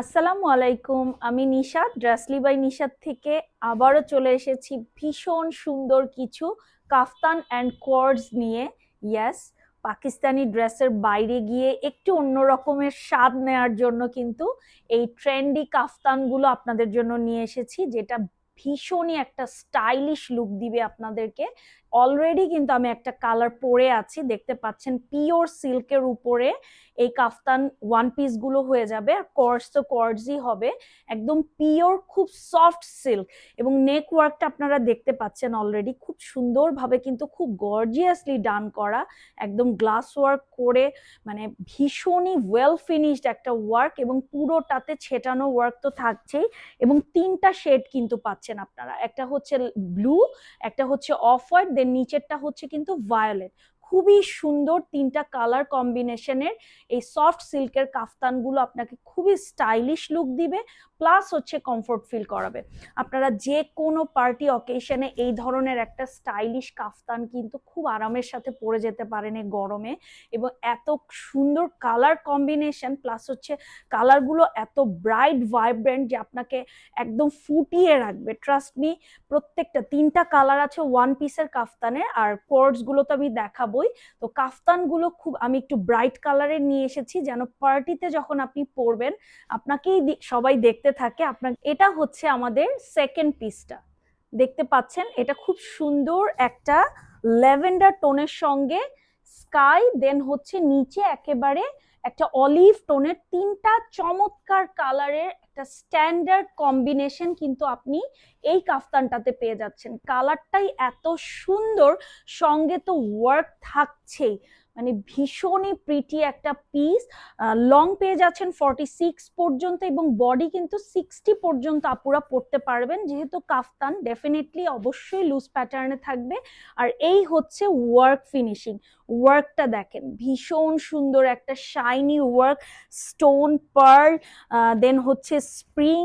আসসালামু আলাইকুম, আমি নিশাদ ড্রাসলি বাই নিশাদ থেকে আবারও চলে এসেছি ভীষণ সুন্দর কিছু কাফতান অ্যান্ড কোয়ার্ডস নিয়ে। ইয়াস পাকিস্তানি ড্রেসের বাইরে গিয়ে একটু অন্য রকমের স্বাদ নেয়ার জন্য কিন্তু এই ট্রেন্ডি কাফতানগুলো আপনাদের জন্য নিয়ে এসেছি, যেটা ভীষণই একটা স্টাইলিশ লুক দিবে আপনাদেরকে। অলরেডি কিন্তু আমি একটা কালার পরে আছি, দেখতে পাচ্ছেন পিওর সিল্কের উপরে এই কাফতান ওয়ান পিসগুলো হয়ে যাবে, আর কর্স তো কর্সই হবে। একদম পিওর খুব সফট সিল্ক এবং নেক ওয়ার্কটা আপনারা দেখতে পাচ্ছেন অলরেডি খুব সুন্দরভাবে কিন্তু খুব গর্জিয়াসলি ডান করা, একদম গ্লাস ওয়ার্ক করে মানে ভীষণই ওয়েল ফিনিশড একটা ওয়ার্ক এবং পুরোটাতে ছেটানো ওয়ার্ক তো থাকছেই এবং তিনটা শেড কিন্তু পাচ্ছেন আপনারা। একটা হচ্ছে ব্লু একটা হচ্ছে অফ হোয়াইট দেন নিচেরটা হচ্ছে কিন্তু ভায়োলেট খুবই সুন্দর তিনটা কালার কম্বিনেশনের এই সফট সিল্কের কাফতানগুলো আপনাকে খুবই স্টাইলিশ লুক দিবে। প্লাস হচ্ছে কমফোর্ট ফিল করাবে। আপনারা যে কোনো পার্টি অকেশনে এই ধরনের একটা স্টাইলিশ কাফতান কিন্তু খুব আরামের সাথে পরে যেতে পারেন এই গরমে এবং এত সুন্দর কালার কম্বিনেশন প্লাস হচ্ছে কালারগুলো এত ব্রাইট ভাইব্রেন্ট যে আপনাকে একদম ফুটিয়ে রাখবে। ট্রাস্ট মি প্রত্যেকটা তিনটা কালার আছে ওয়ান পিসের কাফতানের আর কোর্ডসগুলো তো আমি দেখাবোই। তো কাফতানগুলো খুব আমি একটু ব্রাইট কালারের নিয়ে এসেছি যেন পার্টিতে যখন আপনি পরবেন, আপনাকেই সবাই দেখতে থাকে আপনার, এটা হচ্ছে আমাদের সেকেন্ড পিসটা দেখতে পাচ্ছেন, এটা খুব সুন্দর একটা ল্যাভেন্ডার টোনের সঙ্গে স্কাই, দেন হচ্ছে নিচে একেবারে একটা অলিভ টোনের তিনটা চমৎকার কালারের একটা স্ট্যান্ডার্ড কম্বিনেশন কিন্তু আপনি এই কাফতানটাতে পেয়ে যাচ্ছেন। কালারটাই এত সুন্দর, সঙ্গে তো ওয়ার্ক থাকছেই। মানে ভীষণই প্রিটি একটা পিস লং পেজ আছেন ফর্টি সিক্স পর্যন্ত এবং বডি কিন্তু সিক্সটি পর্যন্ত আপুরা পড়তে পারবেন। যেহেতু কাফতান ডেফিনেটলি অবশ্যই লুজ প্যাটার্নে থাকবে। আর এই হচ্ছে ওয়ার্ক ফিনিশিং ওয়ার্কটা দেখেন। ভীষণ সুন্দর একটা shiny work stone pearl then হচ্ছে স্প্রিং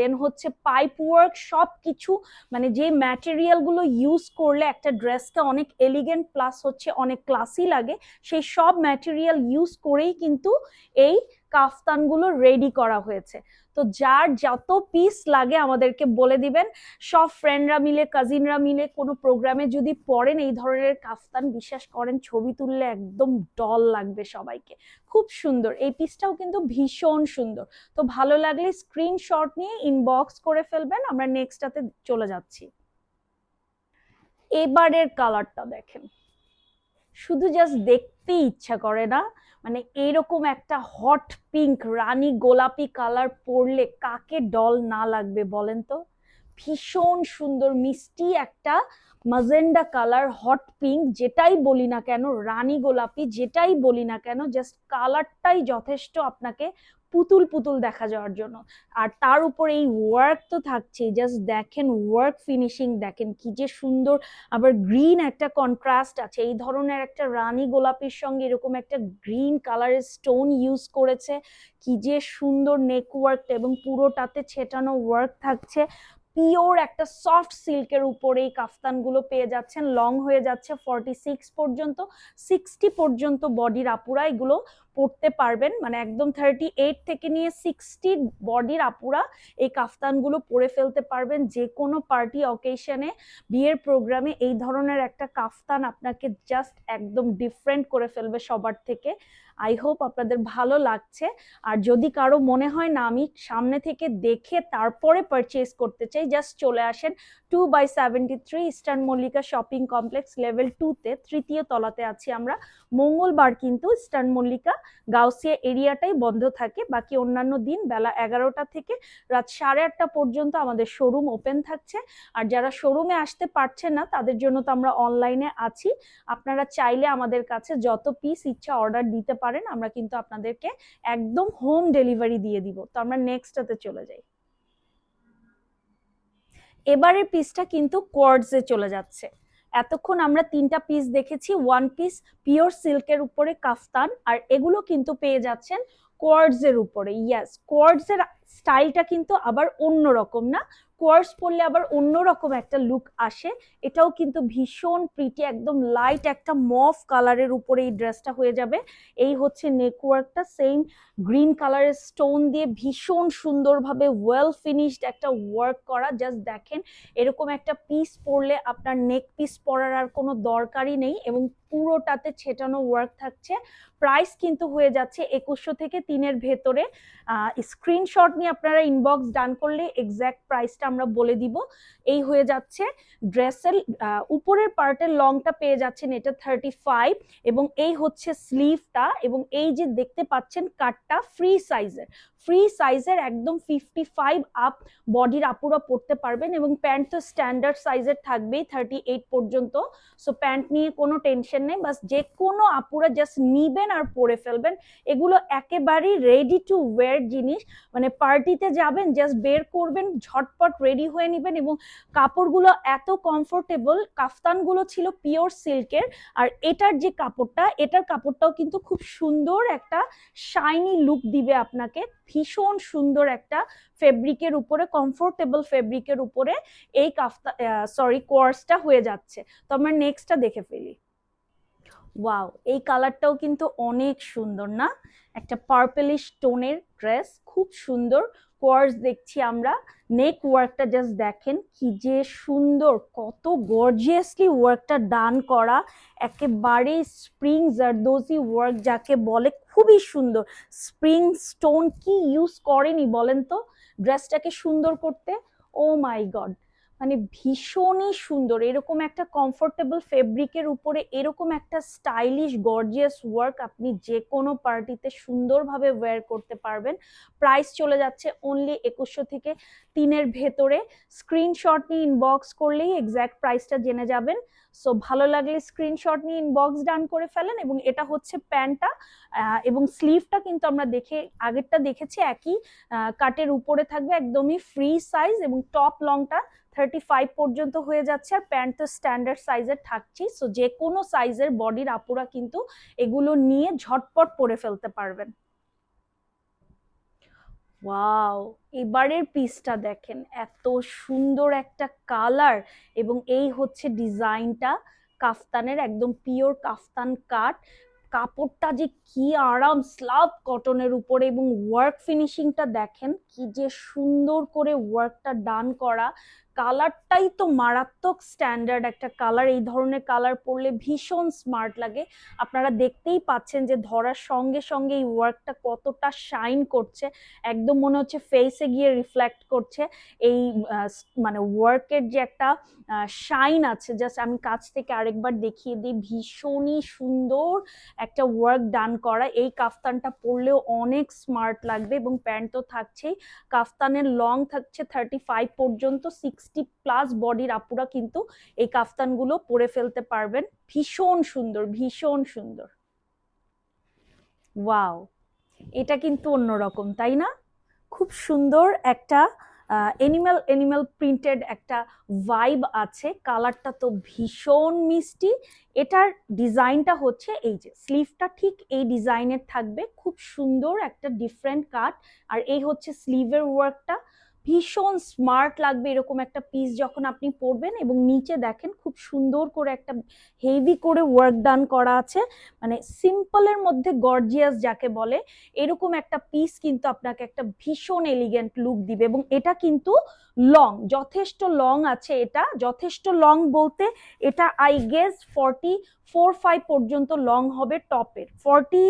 দেন হচ্ছে পাইপ ওয়ার্ক সব কিছু মানে যে ম্যাটেরিয়ালগুলো ইউজ করলে একটা ড্রেসকে অনেক এলিগেন্ট প্লাস হচ্ছে অনেক ক্লাসি লাগে, সেই সব ম্যাটেরিয়াল ইউজ করেই কিন্তু এই কাফতানগুলো রেডি করা হয়েছে। তো যার যত পিস লাগে আমাদেরকে বলে দিবেন। সব ফ্রেন্ডরা মিলে কাজিনরা মিলে কোনো প্রোগ্রামে যদি পড়েন এই ধরনের কাফতান, বিশ্বাস করেন ছবি তুললে একদম ডল লাগবে সবাইকে। খুব সুন্দর। এই পিসটাও কিন্তু ভীষণ সুন্দর। তো ভালো লাগলে স্ক্রিনশট নিয়ে ইনবক্স করে ফেলবেন। আমরা নেক্সটটাতে চলে যাচ্ছি। এবারের কালারটা দেখেন। শুধু জাস্ট দেখতে ইচ্ছা করে না। মানে এরকম একটা হট পিঙ্ক রানি গোলাপি কালার পরলে কাকে ডল না লাগবে বলেন তো? ভীষণ সুন্দর, মিষ্টি একটা মাজেন্ডা কালার হট পিঙ্ক যেটাই বলি না কেন, রানি গোলাপি যেটাই বলি না কেন জাস্ট কালারটাই যথেষ্ট আপনাকে পুতুল পুতুল দেখা যাওয়ার জন্য। আর তার উপর এই ওয়ার্ক তো থাকছেই জাস্ট দেখেন ওয়ার্ক ফিনিশিং দেখেন কি যে সুন্দর, আবার গ্রিন একটা কন্ট্রাস্ট আছে, এই ধরনের একটা রানী গোলাপির সঙ্গে এরকম একটা গ্রিন কালারের স্টোন ইউজ করেছে, কি যে সুন্দর নেক ওয়ার্কটা এবং পুরোটাতে ছেটানো ওয়ার্ক থাকছে। পিওর একটা সফট সিল্কের উপরে এই কাফতানগুলো পেয়ে যাচ্ছেন লং হয়ে যাচ্ছে ফর্টি সিক্স পর্যন্ত সিক্সটি পর্যন্ত বডির আপুরা এগুলো পড়তে পারবেন। মানে একদম থার্টি এইট থেকে নিয়ে সিক্সটি বডির আপুরা এই কাফতানগুলো পরে ফেলতে পারবেন। যে কোনো পার্টি অকেশনে বিয়ের প্রোগ্রামে এই ধরনের একটা কাফতান আপনাকে জাস্ট একদম ডিফারেন্ট করে ফেলবে সবার থেকে। আই হোপ আপনাদের ভালো লাগছে। আর যদি কারও মনে হয় না, আমি সামনে থেকে দেখে তারপরে পারচেজ করতে চাই জাস্ট চলে আসেন two by seventy three Eastern Mallika shopping complex level টুতে তৃতীয় তলাতে আছি আমরা। মঙ্গলবার কিন্তু ইস্টার্ন মল্লিকা গাউসিয়া এরিয়াটাই বন্ধ থাকে। বাকি অন্যান্য দিন বেলা এগারোটা থেকে রাত সাড়ে আটটা পর্যন্ত আমাদের শোরুম ওপেন থাকছে। আর যারা শোরুমে আসতে পারছে না, তাদের জন্য তো আমরা অনলাইনে আছি। আপনারা চাইলে আমাদের কাছে যত পিস ইচ্ছা অর্ডার দিতে পারেন, আমরা কিন্তু আপনাদেরকে একদম হোম ডেলিভারি দিয়ে দিব। তো আমরা নেক্সটটাতে চলে যাই। এবারের পিসটা কিন্তু কোয়ার্ডসে চলে যাচ্ছে। এতক্ষণ আমরা তিনটা পিস দেখেছি ওয়ান পিস পিওর সিল্কের উপরে কাফতান, আর এগুলো কিন্তু পেয়ে যাচ্ছেন কোয়ার্ডস এর উপরে ইয়াস কোয়ার্ডস এর স্টাইলটা কিন্তু আবার অন্যরকম না। কোয়ার্স পরলে আবার অন্যরকম একটা লুক আসে। এটাও কিন্তু ভীষণ প্রিটি একদম লাইট একটা মফ কালারের উপরে এই ড্রেসটা হয়ে যাবে। এই হচ্ছে নেকওয়ার্কটা সেম গ্রিন কালারের স্টোন দিয়ে ভীষণ সুন্দরভাবে ওয়েল ফিনিশড একটা ওয়ার্ক করা। জাস্ট দেখেন, এরকম একটা পিস পরলে আপনার নেক পিস পরার আর কোনো দরকারই নেই এবং পুরোটাতে ছেটানো ওয়ার্ক থাকছে। প্রাইস কিন্তু হয়ে যাচ্ছে একুশশো থেকে তিনের ভেতরে। স্ক্রিনশট নিয়ে আপনারা ইনবক্স ডান করলে এক্স্যাক্ট প্রাইসটা আমরা বলে দিব। এই হয়ে যাচ্ছে ড্রেসের উপরের পার্টের লংটা পেয়ে যাচ্ছেন এটা থার্টি ফাইভ এবং এই হচ্ছে স্লিভটা এবং এই যে দেখতে পাচ্ছেন কাটটা ফ্রি সাইজের ফ্রি সাইজের একদম ফিফটি ফাইভ আপ বডির আপুরা পরতে পারবেন এবং প্যান্ট তো স্ট্যান্ডার্ড সাইজের থাকবেই থার্টি এইট পর্যন্ত। সো প্যান্ট নিয়ে কোনো টেনশন নেই, বাস যে কোনো আপুরা জাস্ট নিবেন আর পরে ফেলবেন। এগুলো একেবারেই রেডি টু ওয়্যার জিনিস মানে পার্টিতে যাবেন জাস্ট বের করবেন, ঝটপট রেডি হয়ে নেবেন এবং কাপড়গুলো এত কমফোর্টেবল কাফতানগুলো ছিল পিওর সিল্কের আর এটার যে কাপড়টা, এটার কাপড়টাও কিন্তু খুব সুন্দর একটা শাইনি লুক দিবে আপনাকে। ভীষণ সুন্দর একটা ফেব্রিকের উপরে কমফোর্টেবল ফেব্রিকের উপরে এই কাফতা সরি কোয়ার্সটা হয়ে যাচ্ছে। তো আমরা নেক্সটটা দেখে ফেলি। ওয়াও এই কালারটাও কিন্তু অনেক সুন্দর, না? একটা পার্পেলিশ টোনের ড্রেস খুব সুন্দর। কোয়ার্স দেখছি আমরা। নেক ওয়ার্কটা জাস্ট দেখেন কি যে সুন্দর, কত গর্জিয়াসলি ওয়ার্কটা ডান করা। একেবারে স্প্রিং জারদোজি ওয়ার্ক যাকে বলে, খুবই সুন্দর। স্প্রিং স্টোন কি ইউজ করেনি বলেন তো? ড্রেসটাকে সুন্দর করতে। ও মাই গড মানে ভীষণই সুন্দর। এরকম একটা কমফোর্টেবল ফেব্রিকের উপরে এরকম একটা স্টাইলিশ গর্জিয়াস ওয়ার্ক আপনি যে কোনো পার্টিতে সুন্দরভাবে ওয়্যার করতে পারবেন। প্রাইস চলে যাচ্ছে অনলি একুশশো থেকে তিনের ভেতরে। স্ক্রিনশট নিয়ে ইনবক্স করলেই এক্স্যাক্ট প্রাইসটা জেনে যাবেন। সো ভালো লাগলে স্ক্রিনশট নিয়ে ইনবক্স ডান করে ফেলেন এবং এটা হচ্ছে প্যান্টটা। এবং স্লিভটা কিন্তু আমরা দেখে, আগেরটা দেখেছি একই। কাটের উপরে থাকবে একদমই ফ্রি সাইজ এবং টপ লংটা থার্টি ফাইভ পর্যন্ত হয়ে যাচ্ছে আর প্যান্ট তো স্ট্যান্ডার্ড সাইজের থাকছেই। সো যে কোনো সাইজের বডির আপুরা কিন্তু এগুলো নিয়ে ঝটপট পরে ফেলতে পারবেন। ওয়াও এবারের পিসটা দেখেন, এত সুন্দর একটা কালার এবং এই হচ্ছে ডিজাইনটা কাফতানের একদম পিওর কাফতান কাট। কাপড়টা যে কি আরাম স্লাব কটনের উপরে এবং ওয়ার্ক ফিনিশিংটা দেখেন, কি যে সুন্দর করে ওয়ার্কটা ডান করা। কালারটাই তো মারাত্মক স্ট্যান্ডার্ড একটা কালার এই ধরনের কালার পরলে ভীষণ স্মার্ট লাগে। আপনারা দেখতেই পাচ্ছেন যে ধরার সঙ্গে সঙ্গে এই ওয়ার্কটা কতটা শাইন করছে। একদম মনে হচ্ছে ফেসে গিয়ে রিফ্লেক্ট করছে। এই মানে ওয়ার্কের যে একটা শাইন আছে জাস্ট আমি কাছ থেকে আরেকবার দেখিয়ে দিই। ভীষণই সুন্দর একটা ওয়ার্ক ডান করা। এই কাফতানটা পরলেও অনেক স্মার্ট লাগবে এবং প্যান্ট তো থাকছেই। কাফতানের লং থাকছে থার্টি ফাইভ পর্যন্ত সিক্সটি প্লাস বডির আপুরা কিন্তু এই কাফতানগুলো পরে ফেলতে পারবেন। ভীষণ সুন্দর ভীষণ সুন্দর। ওয়াও, এটা কিন্তু অন্যরকম, তাই না? খুব সুন্দর একটা এনিম্যাল এনিম্যাল প্রিন্টেড একটা ভাইব আছে। কালারটা তো ভীষণ মিষ্টি। এটার ডিজাইনটা হচ্ছে এই যে স্লিভটা ঠিক এই ডিজাইনের থাকবে। খুব সুন্দর একটা ডিফারেন্ট কাট আর এই হচ্ছে স্লিভের ওয়ার্কটা ভীষণ স্মার্ট লাগবে এরকম একটা পিস যখন আপনি পরবেন এবং নিচে দেখেন খুব সুন্দর করে একটা হেভি করে ওয়ার্ক ডান করা আছে। মানে সিম্পলের মধ্যে গর্জিয়াস যাকে বলে, এরকম একটা পিস কিন্তু আপনাকে একটা ভীষণ এলিগেন্ট লুক দিবে এবং এটা কিন্তু লং যথেষ্ট লং আছে এটা। যথেষ্ট লং বলতে এটা I guess forty four five পর্যন্ত লং হবে টপের ফর্টি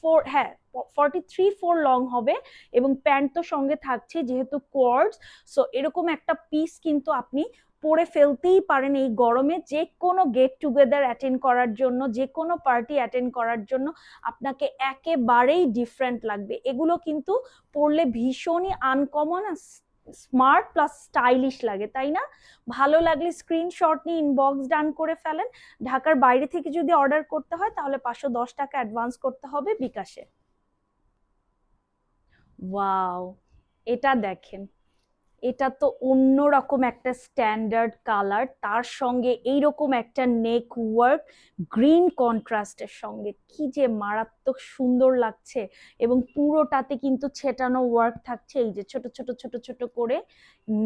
ফোর হ্যাঁ ফর্টি থ্রি ফোর লং হবে এবং প্যান্ট তো সঙ্গে থাকছে যেহেতু কোয়ার্ডস সো এরকম একটা পিস কিন্তু আপনি পরে ফেলতেই পারেন এই গরমে। যে কোনো গেট টুগেদার অ্যাটেন্ড করার জন্য যে কোনো পার্টি অ্যাটেন্ড করার জন্য আপনাকে একেবারেই ডিফারেন্ট লাগবে। এগুলো কিন্তু পরলে ভীষণই আনকমন স্মার্ট প্লাস স্টাইলিশ লাগে, তাই না? ভালো লাগলে স্ক্রিনশট নিয়ে ইনবক্স ডান করে ফেলেন। ঢাকার বাইরে থেকে যদি অর্ডার করতে হয়, তাহলে পাঁচশো দশ টাকা অ্যাডভান্স করতে হবে বিকাশে। ওয়াও এটা দেখেন, এটা তো অন্য রকম একটা স্ট্যান্ডার্ড কালার তার সঙ্গে এই রকম একটা নেক ওয়ার্ক গ্রিন কন্ট্রাস্টের সঙ্গে। কি যে মারাত্মক সুন্দর লাগছে এবং পুরোটাতে কিন্তু ছেটানো ওয়ার্ক থাকছে। এই যে ছোট ছোট ছোট ছোট করে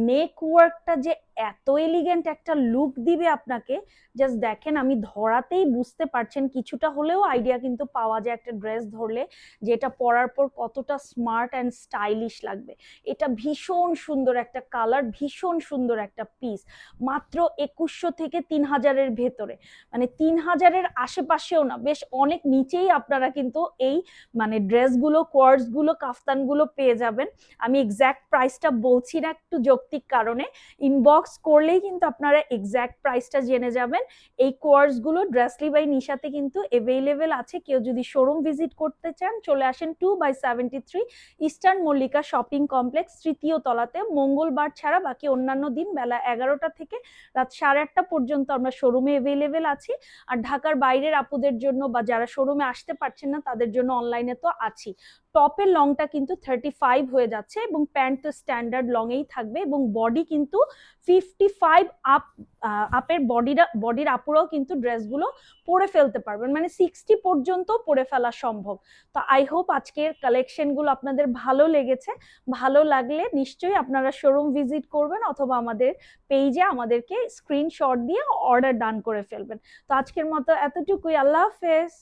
নেক ওয়ার্কটা যে এত এলিগেন্ট একটা লুক দিবে আপনাকে। জাস্ট দেখেন, আমি ধরাতেই বুঝতে পারছেন কিছুটা হলেও আইডিয়া কিন্তু পাওয়া যায় একটা ড্রেস ধরলে যে এটা পরার পর কতটা স্মার্ট অ্যান্ড স্টাইলিশ লাগবে। এটা ভীষণ সুন্দর একটা কালার ভীষণ সুন্দর একটা পিস মাত্র একুশশো থেকে তিন হাজারের ভেতরে। মানে তিন হাজারের আশেপাশেও না, বেশ অনেক নিচেই আপনারা কিন্তু এই মানে ড্রেসগুলো কোয়ার্সগুলো কাফতানগুলো পেয়ে যাবেন। আমি এক্স্যাক্ট প্রাইসটা বলছি না একটু যৌক্তিক কারণে। ইনবক্স করলেই কিন্তু আপনারা এক্স্যাক্ট প্রাইসটা জেনে যাবেন। এই কোয়ার্সগুলো ড্রেসলি বাই নিশাতে কিন্তু অ্যাভেলেবেল আছে। কেউ যদি শোরুম ভিজিট করতে চান, চলে আসেন two by seventy three Eastern Mallika shopping complex তৃতীয় তলাতে। মঙ্গলবার ছাড়া বাকি অন্যান্য দিন বেলা এগারোটা থেকে রাত সাড়ে আটটা পর্যন্ত আমরা শোরুমে অ্যাভেলেবেল আছি। আর ঢাকার বাইরের আপুদের জন্য বা যারা শোরুমে আসতে পারছেন না, তাদের জন্য অনলাইনে তো আছি। টপের লংটা কিন্তু থার্টি ফাইভ হয়ে যাচ্ছে এবং প্যান্ট তো স্ট্যান্ডার্ড লংয়েই থাকবে এবং বডি কিন্তু ফিফটি ফাইভ আপ আপের বডিরা বডির আপুরাও কিন্তু ড্রেসগুলো পরে ফেলতে পারবেন। মানে সিক্সটি পর্যন্ত পরে ফেলা সম্ভব। তো আই হোপ আজকের কালেকশনগুলো আপনাদের ভালো লেগেছে। ভালো লাগলে নিশ্চয়ই আপনারা শোরুম ভিজিট করবেন অথবা আমাদের পেজে আমাদেরকে স্ক্রিনশট দিয়ে অর্ডার ডান করে ফেলবেন। তো আজকের মতো এতটুকুই। আল্লাহ হাফেজ।